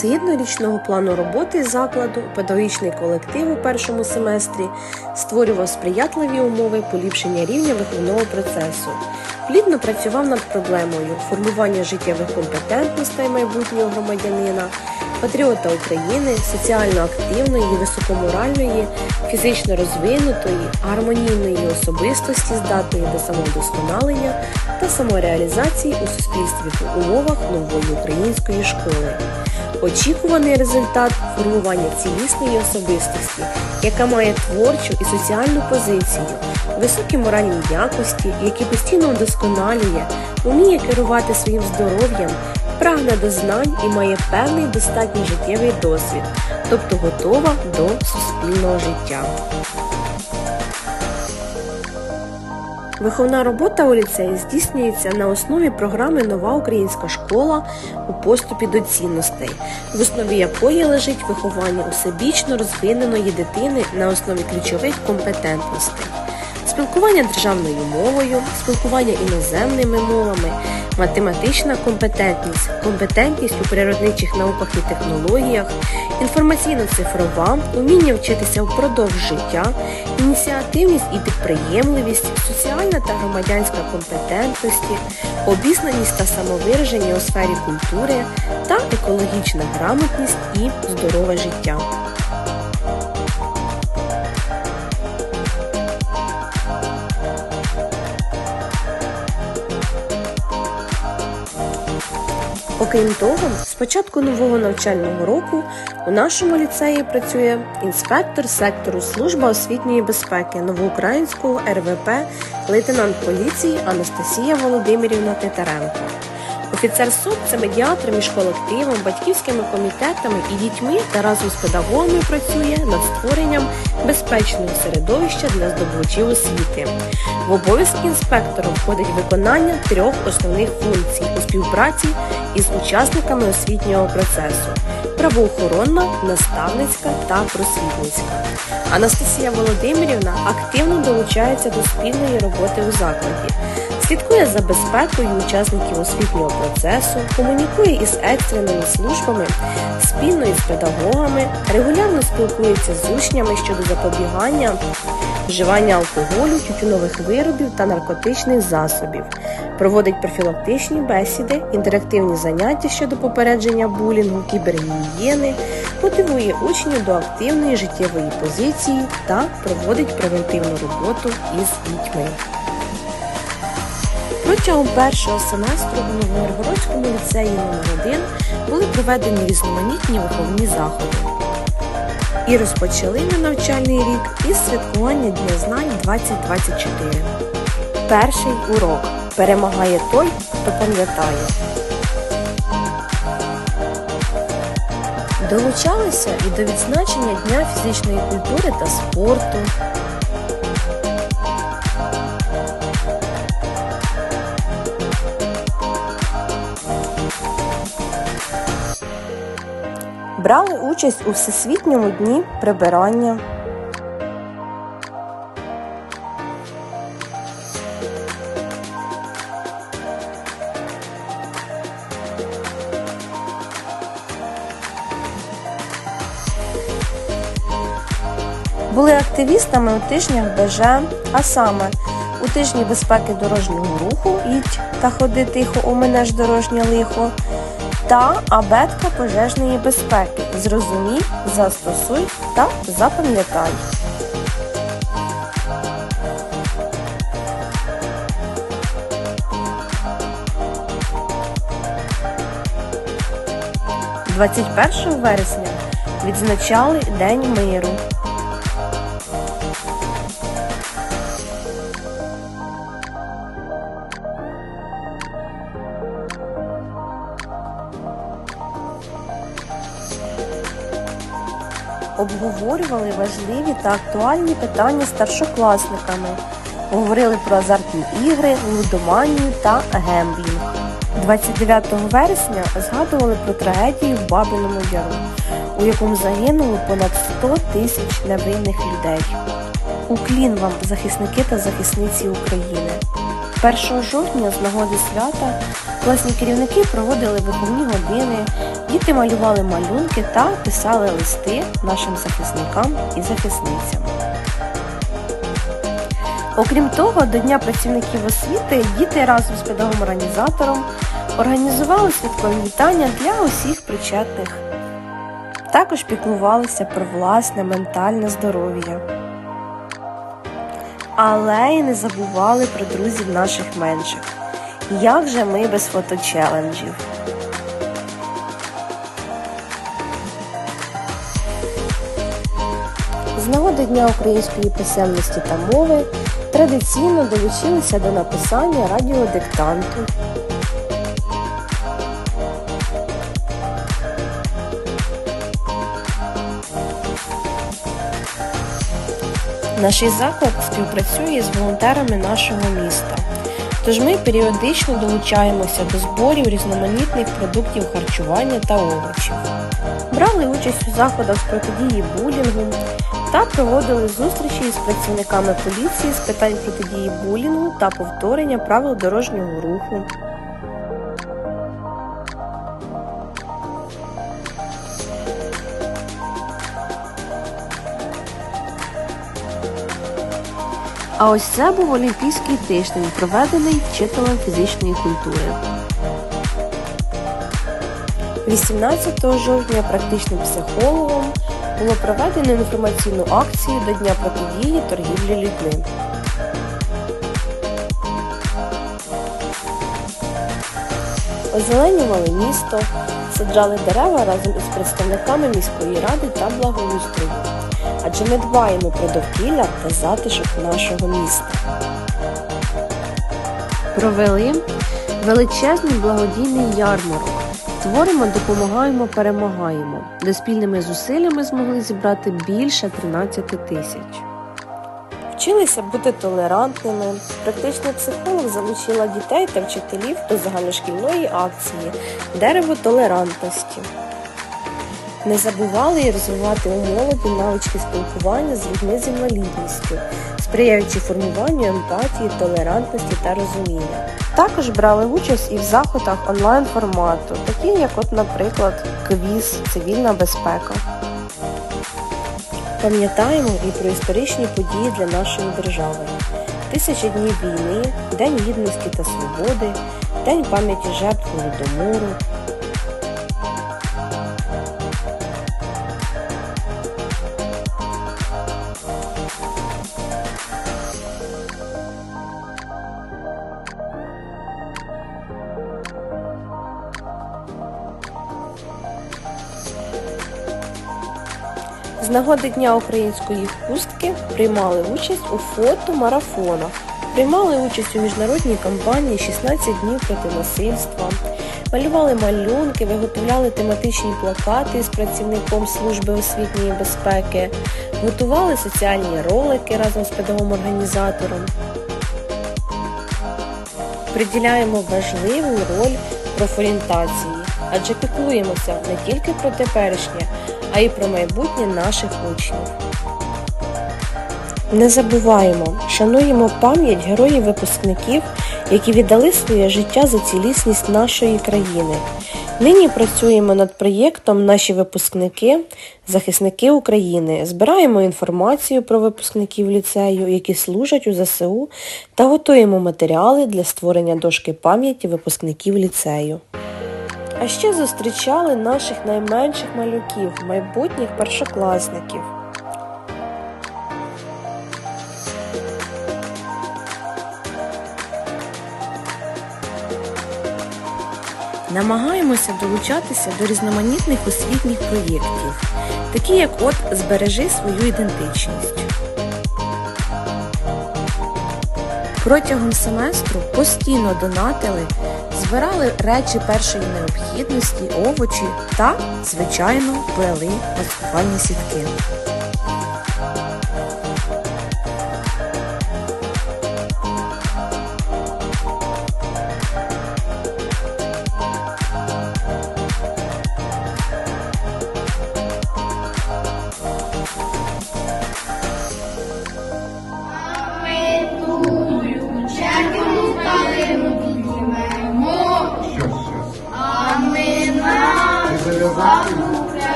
Згідно річного плану роботи закладу, педагогічний колектив у першому семестрі створював сприятливі умови поліпшення рівня виховного процесу. Плідно працював над проблемою формування життєвих компетентностей майбутнього громадянина, патріота України, соціально активної, високоморальної, фізично розвинутої, гармонійної особистості, здатної до самовдосконалення та самореалізації у суспільстві в умовах нової української школи. Очікуваний результат формування цілісної особистості, яка має творчу і соціальну позицію, високі моральні якості, які постійно вдосконалює, вміє керувати своїм здоров'ям, прагне до знань і має певний достатній життєвий досвід, тобто готова до суспільного життя. Виховна робота у ліцеї здійснюється на основі програми Нова українська школа у поступі до цінностей, в основі якої лежить виховання усебічно розвиненої дитини на основі ключових компетентностей. Спілкування державною мовою, спілкування іноземними мовами, математична компетентність, компетентність у природничих науках і технологіях, інформаційно-цифрова, уміння вчитися впродовж життя, ініціативність і підприємливість, соціальна та громадянська компетентності, обізнаність та самовираження у сфері культури та екологічна грамотність і здорове життя. Окрім того, з початку нового навчального року у нашому ліцеї працює інспектор сектору служба освітньої безпеки новоукраїнського РВП лейтенант поліції Анастасія Володимирівна Титаренко. Офіцер СОП це медіатор між колективом, батьківськими комітетами і дітьми та разом з педагогами працює над створенням безпечного середовища для здобувачів освіти. В обов'язки інспектора входить виконання трьох основних функцій у співпраці із учасниками освітнього процесу: правоохоронна, наставницька та просвітницька. Анастасія Володимирівна активно долучається до спільної роботи у закладі. Слідкує за безпекою учасників освітнього процесу, комунікує із екстреними службами, спільно із педагогами, регулярно спілкується з учнями щодо запобігання вживання алкоголю, тютюнових виробів та наркотичних засобів, проводить профілактичні бесіди, інтерактивні заняття щодо попередження булінгу, кібергігієни, мотивує учнів до активної життєвої позиції та проводить превентивну роботу із дітьми. Протягом першого семестру у Новооргородському ліцеї номер 1 були проведені різноманітні виховні заходи. І розпочали ми навчальний рік із святкування Дня знань 2024. Перший урок перемагає той, хто пам'ятає. Долучалися і до відзначення Дня фізичної культури та спорту. Брали участь у Всесвітньому дні прибирання. Були активістами у тижнях БЖ, а саме у тижні безпеки дорожнього руху «Їдь та ходи тихо, ж дорожнє лихо та абетка пожежної безпеки. Зрозумій, застосуй та запам'ятай. Двадцять першого вересня відзначали День миру. Обговорювали важливі та актуальні питання старшокласниками, говорили про азартні ігри, лудоманію та гемблінг. 29 вересня згадували про трагедію в Бабиному Яру, у якому загинуло понад 100 тисяч невинних людей. Уклін вам, захисники та захисниці України. 1 жовтня з нагоди свята класні керівники проводили виховні години, Діти малювали малюнки та писали листи нашим захисникам і захисницям. Окрім того, до Дня працівників освіти діти разом з педагогом-організатором організували святкові вітання для усіх причетних. Також піклувалися про власне ментальне здоров'я. Але й не забували про друзів наших менших. Як же ми без фоточеленджів? З нагоди Дня української писемності та мови традиційно долучилися до написання радіодиктанту. Наш заклад співпрацює з волонтерами нашого міста. Тож ми періодично долучаємося до зборів різноманітних продуктів харчування та овочів. Брали участь у заходах з протидії булінгу та проводили зустрічі з працівниками поліції з питань протидії булінгу та повторення правил дорожнього руху. А ось це був Олімпійський тиждень, проведений вчителем фізичної культури. 18 жовтня практичним психологом було проведено інформаційну акцію до Дня протидії торгівлі людьми. Озеленювали місто, саджали дерева разом із представниками міської ради та благоустрою. Адже ми дбаємо про довкілля та затишок нашого міста. Провели величезний благодійний ярмарок. Творимо, допомагаємо, перемагаємо, де спільними зусиллями змогли зібрати більше 13 тисяч. Вчилися бути толерантними. Практичний психолог залучила дітей та вчителів до загальношкільної акції Дерево толерантності. Не забували і розвивати у молоді навички спілкування з людьми з інвалідністю, сприяючи формуванню емпатії, толерантності та розуміння. Також брали участь і в заходах онлайн формату, такі як, от, наприклад, квіз, цивільна безпека. Пам'ятаємо і про історичні події для нашої держави. Тисяча днів війни, День гідності та свободи, День пам'яті жертв Голодомору, З нагоди Дня української хустки приймали участь у фотомарафонах, приймали участь у міжнародній кампанії 16 днів проти насильства, малювали малюнки, виготовляли тематичні плакати з працівником служби освітньої безпеки, готували соціальні ролики разом з педагогом-організатором. Приділяємо важливу роль профорієнтації, адже піклуємося не тільки про теперішнє, а й про майбутнє наших учнів. Не забуваємо, шануємо пам'ять героїв-випускників, які віддали своє життя за цілісність нашої країни. Нині працюємо над проєктом Наші випускники, захисники України. Збираємо інформацію про випускників ліцею, які служать у ЗСУ, та готуємо матеріали для створення дошки пам'яті випускників ліцею. А ще зустрічали наших найменших малюків, майбутніх першокласників. Намагаємося долучатися до різноманітних освітніх проєктів, такі як от Збережи свою ідентичність. Протягом семестру постійно донатили, збирали речі першої необхідності, овочі та, звичайно, плели маскувальні сітки.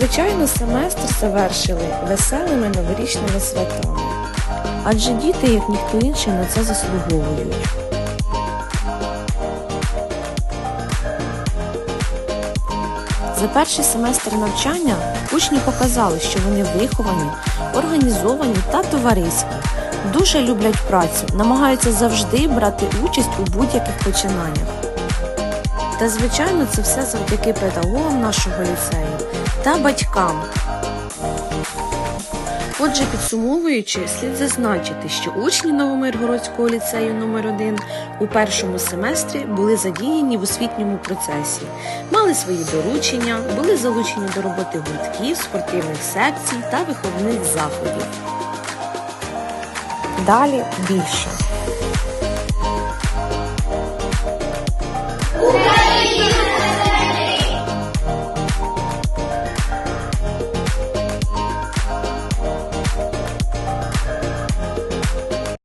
Звичайно, семестр завершили веселими новорічними святами. Адже діти, як ніхто інший, на це заслуговують. За перший семестр навчання учні показали, що вони виховані, організовані та товариські, дуже люблять працю, намагаються завжди брати участь у будь-яких починаннях. Та, звичайно, це все завдяки педагогам нашого ліцею та батькам. Отже, підсумовуючи, слід зазначити, що учні Новомиргородського ліцею №1 у першому семестрі були задіяні в освітньому процесі, мали свої доручення, були залучені до роботи гуртків, спортивних секцій та виховних заходів. Далі більше. Україна!